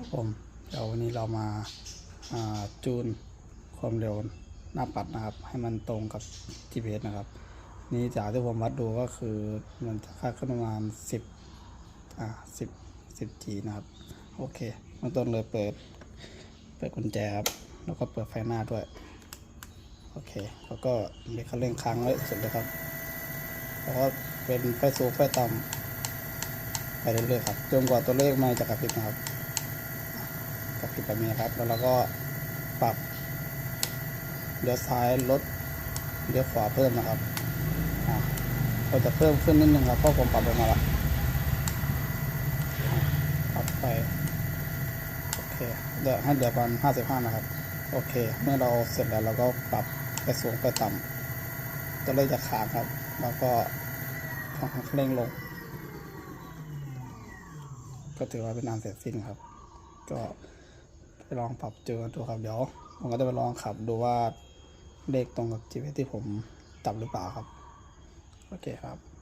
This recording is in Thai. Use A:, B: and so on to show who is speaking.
A: ครับผมเดี๋ยววันนี้เรามาาจูนความเร็วหน้าปัดนะครับ ให้มันตรงกับ GPS นะครับ นี่จากที่ผมวัดดูก็คือมันจะค่าขึ้นประมาณ 10อ่า10 10 G นะครับ โอเคเบื้องต้นเลยเปิด เปิดกุญแจครับ แล้วก็เปิดไฟหน้าด้วย โอเค แล้วก็เบรกคันเร่งค้างไว้เสร็จเลยครับ แล้วก็เป็นไฟสูงไฟต่ำไปเรื่อยๆครับ จนกว่าตัวเลขมันจะกระพริบนะครับ กระพริบแบบนี้ครับ แล้วเราก็ปรับเลี้ยวซ้ายลดเลี้ยวขวาเพิ่มนะครับเราจะเพิ่มขึ้นนิดนึงครับเพราะผมปรับลงมาละปรับไปโอเคเดี๋ยวให้เหลือประมาณห้าสิบห้านะครับ โอเค เมื่อเราเสร็จแล้วเราก็ปรับไปสูงไปต่ำตัวเลขจะค้างครับ แล้วก็เร่งลง ก็ถือว่าเป็นอันเสร็จสิ้นครับ ก็ ไปลองปรับเจอดูครับเดี๋ยวผมก็จะไปลองขับดูว่าเลขตรงกับ GPS ที่ผมจับหรือเปล่าครับ โอเคครับ